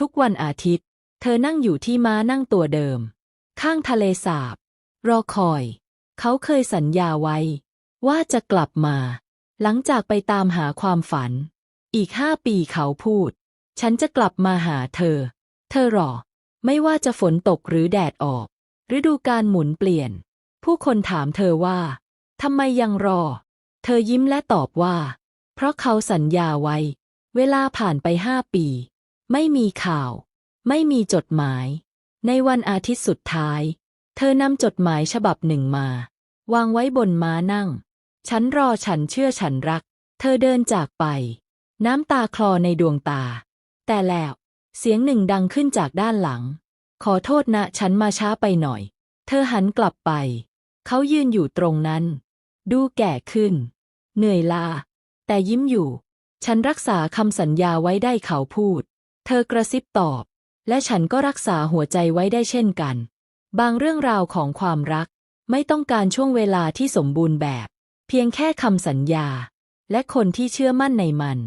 ทุกวันอาทิตย์ เธอนั่งอยู่ที่ม้านั่งตัวเดิม ข้างทะเลสาบ รอคอย เขาเคยสัญญาไว้ ว่าจะกลับมา หลังจากไปตามหาความฝัน อีกห้าปีเขาพูด ฉันจะกลับมาหาเธอ เธอรอ ไม่ว่าจะฝนตกหรือแดดออก ฤดูการหมุนเปลี่ยน ผู้คนถามเธอว่าทำไมยังรอ เธอยิ้มและตอบว่า เพราะเขาสัญญาไว้ เวลาผ่านไปห้าปี ไม่มีข่าว ไม่มีจดหมาย ในวันอาทิตย์สุดท้าย เธอนำจดหมายฉบับหนึ่งมา วางไว้บนม้านั่ง ฉันรอฉันเชื่อฉันรัก เธอเดินจากไป น้ำตาคลอในดวงตา แต่แล้ว เสียงหนึ่งดังขึ้นจากด้านหลัง ขอโทษนะฉันมาช้าไปหน่อย เธอหันกลับไป เขายืนอยู่ตรงนั้น ดูแก่ขึ้น เหนื่อยลา แต่ยิ้มอยู่ ฉันรักษาคำสัญญาไว้ได้เขาพูด ธอกระซิบตอบ และฉันก็รักษาหัวใจไว้ได้เช่นกัน บางเรื่องราวของความรัก ไม่ต้องการช่วงเวลาที่สมบูรณ์แบบ เพียงแค่คำสัญญา และคนที่เชื่อมั่นในมัน